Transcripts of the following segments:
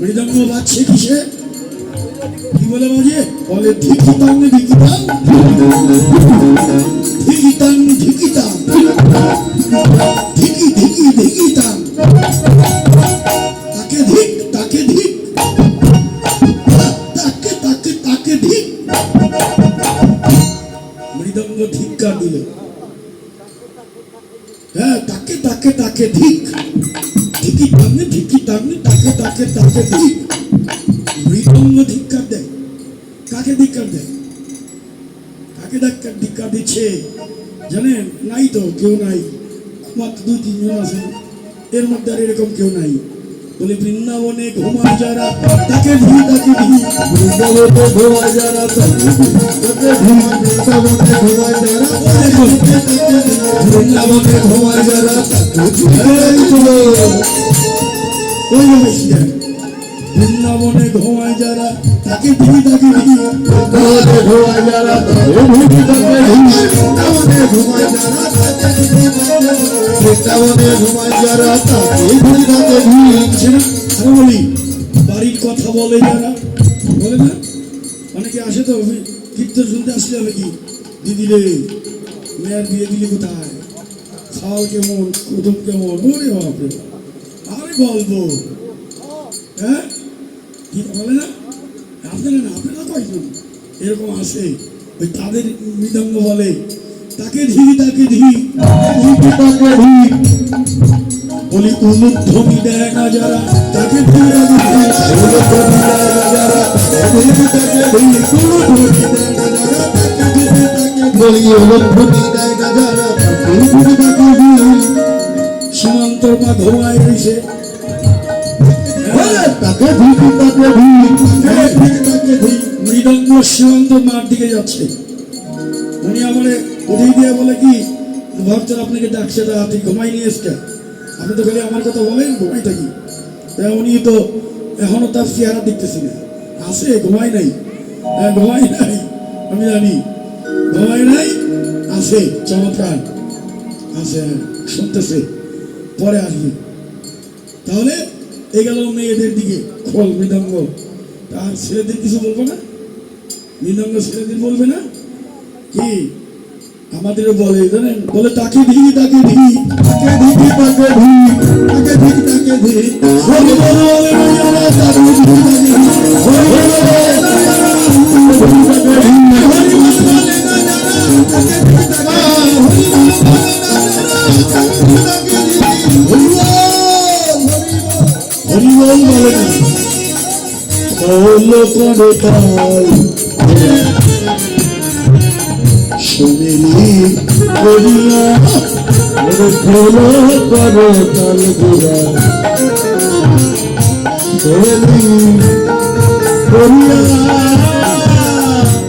মৃদঙ্গ বাজছে কিসে? কি বলে বাজে বলে তাকে তাকে তাকে তাকে তাকে ধিক। মৃদঙ্গ ধিক্কার দিল। হ্যাঁ তাকে তাকে তাকে ধিক। তাকে তাকে মৃদঙ্গ ধিক্কার দেয়। কাকে ধিক্কার দেয়? কাকে ধিক্কার ধিক্কার দিচ্ছে? জানেন? নাই তো, কেউ নাই। মাত্র দুই, তিনজন আছে। এর মধ্যে আর এরকম কেউ নাই। বলে, বৃন্দাবনে ঘুমায় যারা, তাকে ধি তাকে ধি বৃন্দাবনে ঘুমায় যারা, তাকে বৃন্দাবনে ঘুমায় যারা। বৃন্দাবনে ঘুমায় যারা ওই দেয়। বৃন্দাবনে ঘুমায় যারা, তাকে ধি তাকে বৃন্দাবনে ঘুমায় যারা বৃন্দাবনে ঘুমায় যারা বাড়ির কথা বলে না? অনেকে আসে তো কীর্তন শুনতে আসলে হবে কি? দিদি রে, মেয়ের বিয়ে দিলি কোথায়? কেমন কুটুম কেমন? ওরে বাপরে। আরে বলব হ্যাঁ? কি বলে না? আপনারা না কয়জন? এরকম আসে। ওই তাদের মৃদঙ্গ বলে। তাকে ধি তাকে ধি তাকে ধুম বলি উলুধ্বনি দেয় না যারা তাকে ধি তাকে ধি সীমান্ত মা ঘুমায় রয়েছে মৃদঙ্গ সীমান্ত মার দিকে যাচ্ছে। উনি আমার উঠে দিয়ে বলে কি ভক্তরা আপনাকে ডাকছে তা আপনি ঘুমাই নিয়ে এসছে। আপনি তো খালি আমার কথা বলেন ঘুমাই থাকি। তা উনি তো এখনও তার চেহারা দেখতেছি না। আছে ঘুমাই নাই। হ্যাঁ ঘুমাই নাই আমি জানি। ঘুমাই নাই আছে চমৎকার। আছে হ্যাঁ, শুনতেছে। পরে আসবে। তাহলে এই গেল মেয়েদের দিকে খোল মৃদঙ্গ। আর ছেলেদের কিছু বলব না? মৃদঙ্গ ছেলেদের বলবে না? কি? আমাদের বলে, জানেন? বলে, তাকে ধি তাকে ধি তাকে বল তাকে মেয়েরা তাকে করে তাল শুনিলি করিয়া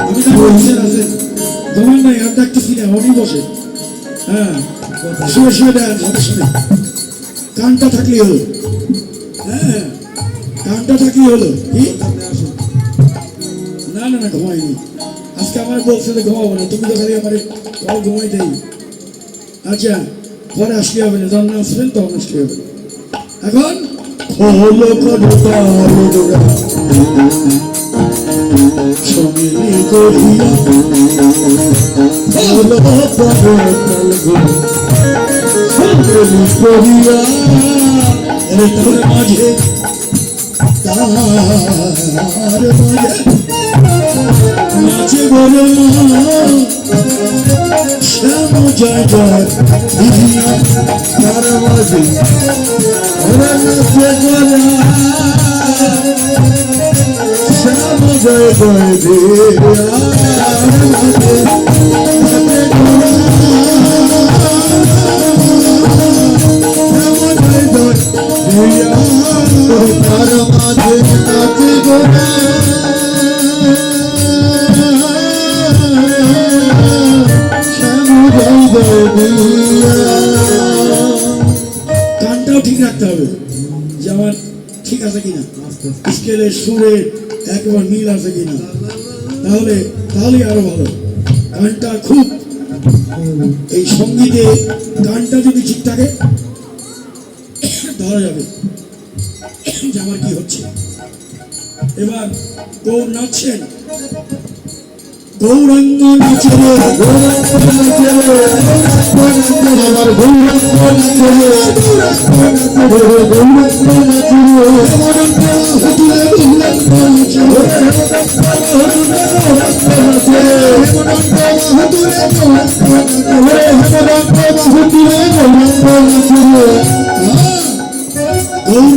আমি তো বলছি আছে তোমার নাই আর ডাকতেছি না উনি বসে হ্যাঁ শুয়ে শুয়ে দেন সমস্যা নেই কানটা থাকলেই হলো কানটা থাকলেই হলো না না না ঘুমাইনি। আজকে আমার বলছে যে ঘুমাবো না। তুমি তো খালি আমার কল ঘুমাইতেই আচ্ছা পরে আসলে হবে না। যখন আসবেন তখন আসলে হবে এখন? হলো কবিতা সঙ্গী করিয়া হলো করিয়া মাঝে জয় জয় দিদিয়া শ্যাম জয় জয় গানটাও ঠিক রাখতে হবে। যে আমার ঠিক আছে কিনা? স্কেলের সুরে একেবারে মিল আছে কিনা? তাহলে, তাহলেই আরও ভালো। গানটা খুব এই সঙ্গীতে গানটা যদি ঠিক থাকে, ধরা যাবে যে আমার কি হচ্ছে। এবার গৌর নাচছেন গৌরাঙ্গ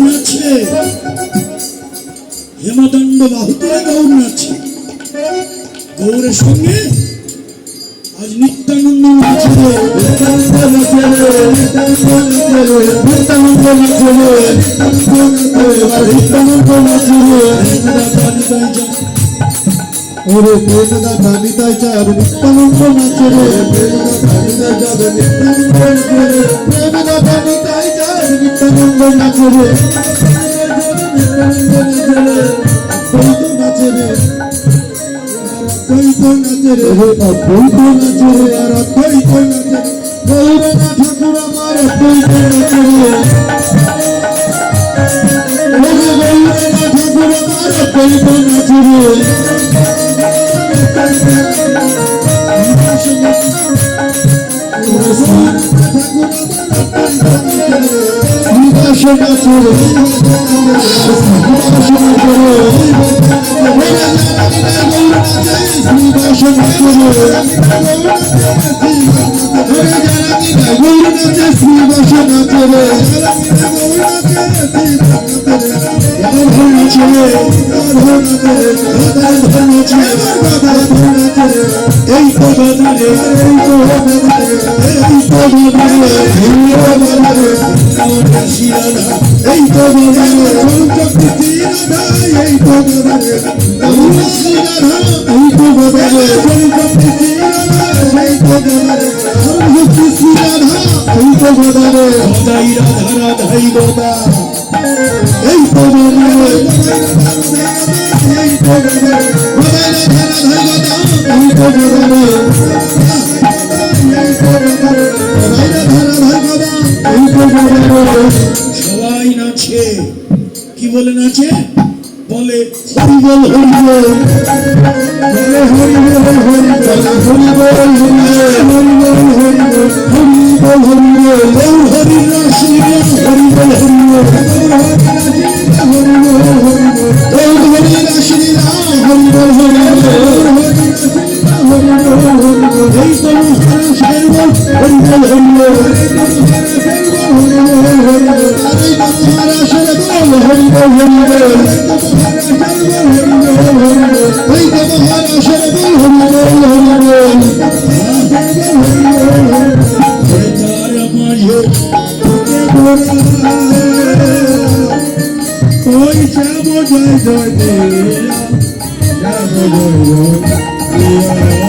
নাচে হেমদণ্ড বাহুতে গৌর নাচে গৌরের সঙ্গে আজ নিত্যানন্দ নিত্যানন্দ নাচরে নিত্যানন্দ নাচরে রে না বইতে নাচে রে আর বইতে নাচে বউরে না ঠাকুর আমার বইতে নাচে রে বউরে না ঠাকুর আমার বইতে নাচে রে এই পদনারে এই পদনারে এই পদনারে এই এই গোদা এই তো এই তো এই তো সবাই নাচে। কি বলে নাচে? বলে হরিবল হরিবল বলে হরিবল হরিবল হরিবল হরিবল হরিবল হরিবল হরিবল গৌর হরি রস হরিবল হরিবল হরিবল হরিবল হরি হরিবল হরিবল হরিবল হরিবল হরিবল হরিবল হরিবল হরিবল হরিবল হরিবল হরিবল যাব জয় জয় দিয়া যাব জয় জয় দিয়া